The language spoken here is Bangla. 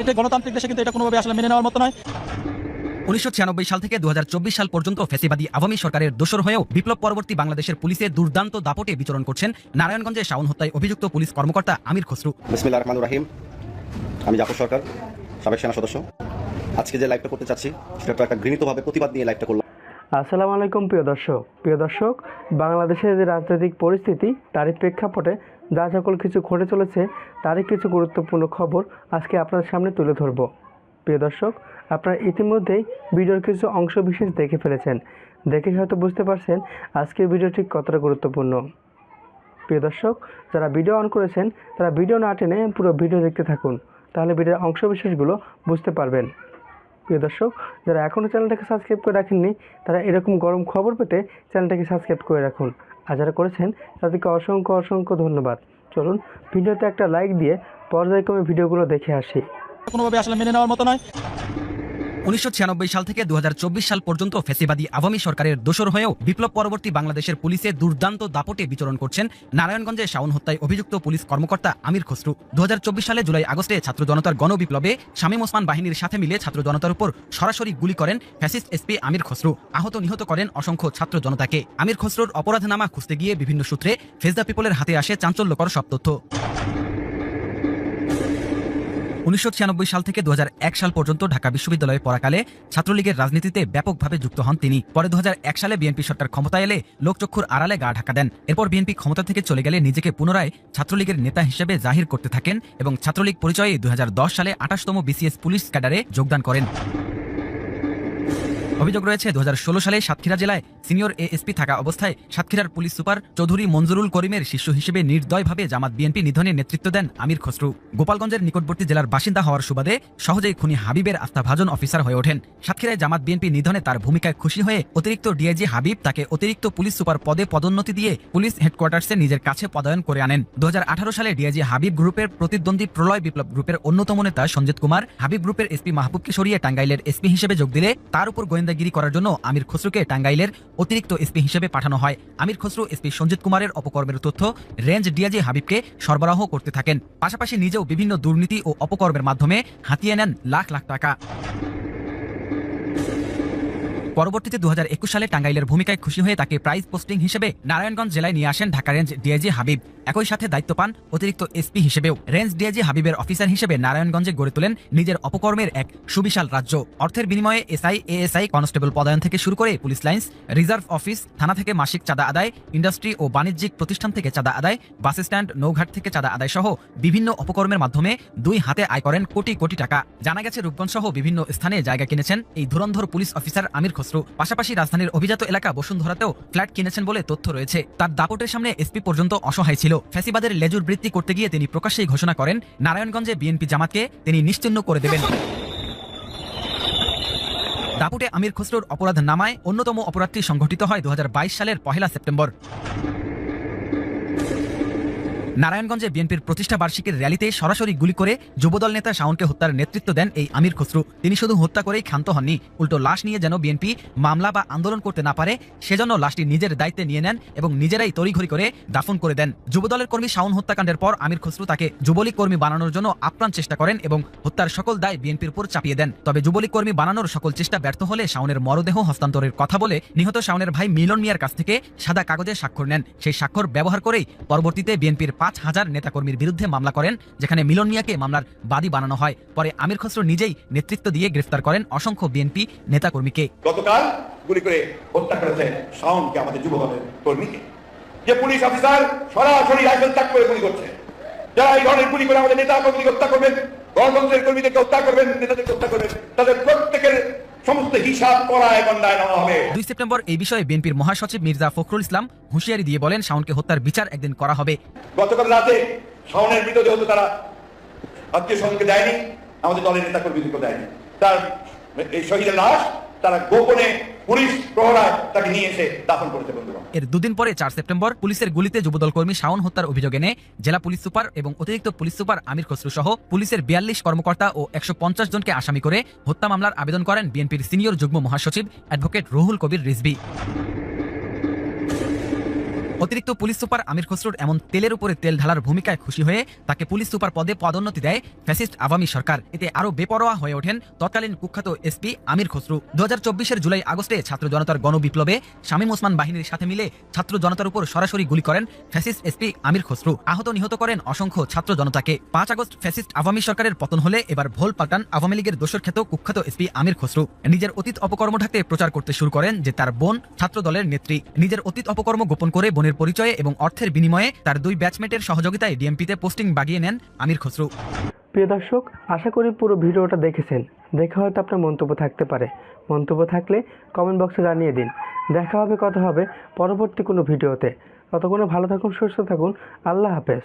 এটা গণতান্ত্রিক দেশে কিন্তু এটা কোনোভাবে আসলে মেনে নেওয়ার মতো নয়। উনিশশো সাল থেকে দু সাল পর্যন্ত ফেসিবাদী আওয়ামী সরকারের দোসর হয়েও বিপ্লব পরবর্তী বাংলাদেশের পুলিশের দুর্দান্ত দাপটে বিচরণ করছেন নারায়ণগঞ্জে শাওন হত্যায় অভিযুক্ত পুলিশ কর্মকর্তা আমির খসরু। বিসমিল্লা রহমান রাহিম। আমি জাফর সরকার সাবেক সেনা সদস্য। আজকে যে লাইভটা করতে চাচ্ছি সেটা তো একটা ঘৃণিতভাবে প্রতিবাদ নিয়ে লাইভটা করলাম। আসসালামু আলাইকুম প্রিয় দর্শক। প্রিয় দর্শক বাংলাদেশের যে রাজনৈতিক পরিস্থিতি তারই প্রেক্ষাপটে যা সকল কিছু ঘটে চলেছে, তারই কিছু গুরুত্বপূর্ণ খবর আজকে আপনার সামনে তুলে ধরব। প্রিয় দর্শক, আপনারা ইতিমধ্যেই ভিডিওর কিছু অংশ বিশেষ দেখে ফেলেছেন। দেখে হয়তো বুঝতে পারছেন আজকের ভিডিওটি কতটা গুরুত্বপূর্ণ। প্রিয় দর্শক, যারা ভিডিও অন করেছেন, তারা ভিডিও না টেনে পুরো ভিডিও দেখতে থাকুন। তাহলে ভিডিওর অংশ বিশেষগুলো বুঝতে পারবেন। প্রিয় দর্শক, যারা এখনও চ্যানেলটাকে সাবস্ক্রাইব করে রাখেননি, তারা এরকম গরম খবর পেতে চ্যানেলটাকে সাবস্ক্রাইব করে রাখুন। আর যারা করেছেন, তাদেরকে অসংখ্য অসংখ্য ধন্যবাদ। চলুন, ভিডিওতে একটা লাইক দিয়ে পর্যায়ক্রমে ভিডিওগুলো দেখে আসি। কোনোভাবে আসলে মেনে নেওয়ার মতো নয়। উনিশশো ছিয়ানব্বই সাল থেকে দুহাজার চব্বিশ সাল পর্যন্ত ফেসিবাদী আওয়ামী সরকারের দোসর হয়েও বিপ্লব পরবর্তী বাংলাদেশের পুলিশের দুর্দান্ত দাপটে বিচরণ করছেন নারায়ণগঞ্জে শাওন হত্যায় অভিযুক্ত পুলিশ কর্মকর্তা আমির খসরু। দু হাজার চব্বিশ সালে জুলাই আগস্টে ছাত্র জনতার গণবিপ্লবে শামীম ওসমান বাহিনীর সাথে মিলে ছাত্র জনতার উপর সরাসরি গুলি করেন ফ্যাসিস্ট এসপি আমির খসরু। আহত নিহত করেন অসংখ্য ছাত্র জনতাকে। আমির খসরুর অপরাধনামা খুঁজতে গিয়ে বিভিন্ন সূত্রে ফেস দ্য পিপলের হাতে আসে চাঞ্চল্যকর সব তথ্য। উনিশশো ছিয়ানব্বই সাল থেকে দুহাজার এক সাল পর্যন্ত ঢাকা বিশ্ববিদ্যালয়ে পড়াকালে ছাত্রলীগের রাজনীতিতে ব্যাপকভাবে যুক্ত হন তিনি। পরে দুহাজার এক সালে বিএনপি সরকার ক্ষমতা এলে লোকচক্ষুর আড়ালে গা ঢাকা দেন। এরপর বিএনপি ক্ষমতা থেকে চলে গেলে নিজেকে পুনরায় ছাত্রলীগের নেতা হিসেবে জাহির করতে থাকেন এবং ছাত্রলীগ পরিচয়ে দু হাজার দশ সালে আঠাশতম বিসিএস পুলিশ ক্যাডারে যোগদান করেন। অভিযোগ রয়েছে দু হাজার ষোলো সালে সাতক্ষীরা জেলায় সিনিয়র এএসপি থাকা অবস্থায় সাতক্ষীরার পুলিশ সুপার চৌধুরী মঞ্জুরুল করিমের শিষ্য হিসেবে নির্দয়ভাবে জামাত বিএনপি নিধনে নেতৃত্ব দেন আমির খসরু। গোপালগঞ্জের নিকটবর্তী জেলার বাসিন্দা হওয়ার সুবাদে সহজেই খুনি হাবিবের আস্থাভাজন অফিসার হয়ে ওঠেন। সাতক্ষীরায় জামাত বিএনপি নিধনে তার ভূমিকায় খুশি হয়ে অতিরিক্ত ডিআইজি হাবিব তাকে অতিরিক্ত পুলিশ সুপার পদে পদোন্নতি দিয়ে পুলিশ হেডকোয়ার্টার্সে নিজের কাছে পদায়ন করে আনেন। দু হাজার আঠারো সালে ডিআইজি হাবিব গ্রুপের প্রতিদ্বন্দ্বী প্রলয় বিপ্লব গ্রুপের অন্যতম নেতা সঞ্জিত কুমার, হাবিব গ্রুপের এসপি মাহবুবকে সরিয়ে টাঙ্গাইলের এসপি হিসেবে যোগ দিলে তার উপর গোয়েন্দাগিরি করার জন্য আমির খসরুকে টাঙ্গাইলের অতিরিক্ত এসপি হিসেবে পাঠানো হয়। আমির খসরু এসপি সঞ্জিত কুমারের অপকর্মের তথ্য রেঞ্জ ডিআইজি হাবিবকে সরবরাহ করতে থাকেন। পাশাপাশি নিজেও বিভিন্ন দুর্নীতি ও অপকর্মের মাধ্যমে হাতিয়ে নেন লাখ লাখ টাকা। পরবর্তীতে দু হাজার একুশ সালে টাঙ্গাইলের ভূমিকায় খুশি হয়ে তাকে প্রাইজ পোস্টিং হিসেবে নারায়ণগঞ্জ জেলায় নিয়ে আসেন ঢাকা রেঞ্জ ডিআইজি হাবিব। একই সাথে দায়িত্ব পান অতিরিক্ত এসপি হিসেবেও। রেঞ্জ ডিআইজি হাবিবের অফিসার হিসেবে নারায়ণগঞ্জে গড়ে তোলেন নিজের অপকর্মের এক সুবিশাল রাজ্য। অর্থের বিনিময়ে এসআই, এএসআই, কনস্টেবল পদায়ন থেকে শুরু করে পুলিশ লাইন্স, রিজার্ভ অফিস, থানা থেকে মাসিক চাঁদা আদায়, ইন্ডাস্ট্রি ও বাণিজ্যিক প্রতিষ্ঠান থেকে চাঁদা আদায়, বাস স্ট্যান্ড, নৌঘাট থেকে চাঁদা আদায় সহ বিভিন্ন অপকর্মের মাধ্যমে দুই হাতে আয় করেন কোটি কোটি টাকা। জানা গেছে রূপগঞ্জ সহ বিভিন্ন স্থানে জায়গা কিনেছেন এই ধুরন্ধর পুলিশ অফিসার আমির খসরু পাশাপাশি রাজধানীর অভিজাত এলাকা বসুন্ধরাতেও ফ্ল্যাট কিনেছেন বলে তথ্য রয়েছে। তার দাপটের সামনে এসপি পর্যন্ত অসহায় ছিল। ফ্যাসিবাদের লেজুর বৃত্তি করতে গিয়ে তিনি প্রকাশ্যেই ঘোষণা করেন, নারায়ণগঞ্জে বিএনপি জামাতকে তিনি নিশ্চিহ্ন করে দেবেন। দাপুটে আমির খসরুর অপরাধ নামায় অন্যতম অপরাধটি সংঘটিত হয় দু হাজার বাইশ সালের পহেলা সেপ্টেম্বর। নারায়ণগঞ্জে বিএনপির প্রতিষ্ঠা বার্ষিকীর র্যালিতে সরাসরি গুলি করে যুবদল নেতা শাওনকে হত্যার নেতৃত্ব দেন এই আমির খসরু। তিনি শুধু হত্যা করেই ক্ষান্ত হননি, উল্টো লাশ নিয়ে যেন বিএনপি মামলা বা আন্দোলন করতে না পারে, সেজন্য লাশটি নিজের দায়িত্বে নিয়ে নেন এবং নিজেরাই তড়িঘড়ি করে দাফন করে দেন। যুবদলের কর্মী শাওন হত্যাকাণ্ডের পর আমির খসরু তাকে যুবলীগ কর্মী বানানোর জন্য আপ্রাণ চেষ্টা করেন এবং হত্যার সকল দায় বিএনপির উপর চাপিয়ে দেন। তবে যুবলীগ কর্মী বানানোর সকল চেষ্টা ব্যর্থ হলে শাওনের মরদেহ হস্তান্তরের কথা বলে নিহত শাওনের ভাই মিলন মিয়ার কাছ থেকে সাদা কাগজে স্বাক্ষর নেন। সেই স্বাক্ষর ব্যবহার করেই পরবর্তীতে বিএনপির পাঁচ হাজার নেতাকর্মীর বিরুদ্ধে মামলা করেন, যেখানে মিলন মিয়াকে মামলার বাদী বানানো হয়। পরে আমির খসরু নিজেই নেতৃত্ব দিয়ে গ্রেফতার করেন অসংখ্য বিএনপি নেতাকর্মীকে। গতকাল গুলি করে হত্যা করেছে শাওনকে আমাদের যুবদলের কর্মীকে। যে পুলিশ অফিসার সরাসরি রাইফেল ত্যাগ করে গুলি করছে। যারা এই ধরনের গুলি করে আমাদের নেতা কর্মীকে হত্যা করবেন, গণতন্ত্রের কর্মীদেরকে হত্যা করবেন, নেতাদেরকে হত্যা করবেন, তাদের প্রত্যেকের সমস্ত হিসাব করা এখন নেওয়া হবে। দুই সেপ্টেম্বর এই বিষয়ে বিএনপির মহাসচিব মির্জা ফখরুল ইসলাম হুঁশিয়ারি দিয়ে বলেন শাওনকে হত্যার বিচার একদিন করা হবে। গতকাল রাতে শাওনের মৃতদেহ তো তারা আত্মীয় স্বজনকে দেয়নি আমাদের দলের নেতা কর্মীদেরকে দেয়নি। তার এই শহীদের লাশ তারা গোপনে পুলিশ প্রহরায় তাকে নিয়ে এসে দাফন করেছে, বন্ধুগণ। এর দুদিন পরে, চার সেপ্টেম্বর, পুলিশের গুলিতে যুবদল কর্মী শাওন হত্যার অভিযোগ এনে জেলা পুলিশ সুপার এবং অতিরিক্ত পুলিশ সুপার আমির খসরু সহ পুলিশের বিয়াল্লিশ কর্মকর্তা ও একশো পঞ্চাশ জনকে আসামি করে হত্যা মামলার আবেদন করেন বিএনপির সিনিয়র যুগ্ম মহাসচিব অ্যাডভোকেট রুহুল কবির রিজভি। অতিরিক্ত পুলিশ সুপার আমির খসরুর এমন তেলের উপরে তেল ঢালার ভূমিকায় খুশি হয়ে তাকে পুলিশ সুপার পদে পদোন্নতি দেয় ফ্যাসিস্ট আওয়ামী সরকার। এতে আরও বেপরোয়া হয়ে ওঠেন তৎকালীন কুখ্যাত এসপি আমির খসরু। দু হাজার জুলাই আগস্টে ছাত্র জনতার গণবিপ্লবে শামীম ওসমান বাহিনীর সাথে মিলে ছাত্র জনতার উপর সরাসরি গুলি করেন ফ্যাসিস্ট এসপি আমির খসরু। আহত নিহত করেন অসংখ্য ছাত্র জনতাকে। পাঁচ আগস্ট ফ্যাসিস্ট আওয়ামী সরকারের পতন হলে এবার ভোল পাল্টান আওয়ামী লীগের দোষর খ্যাত কুখ্যাত এসপি আমির খসরু। নিজের অতীত অপকর্ম ঢাকতে প্রচার করতে শুরু করেন যে তার বোন ছাত্র দলের নেত্রী। নিজের অতীত অপকর্ম গোপন করে বোনের পরিচয়ে এবং অর্থের বিনিময়ে তার দুই ব্যাচমেটের সহযোগিতায় ডিএমপিতে পোস্টিং বাগিয়ে নেন আমির খসরু। প্রিয় দর্শক, আশা করি পুরো ভিডিওটা দেখেছেন। দেখে হয়তো আপনার মন্তব্য থাকতে পারে। মন্তব্য থাকলে কমেন্ট বক্সে জানিয়ে দিন। দেখা হবে, কথা হবে পরবর্তী কোনো ভিডিওতে। ততক্ষণে ভালো থাকুন, সুস্থ থাকুন। আল্লাহ হাফেজ।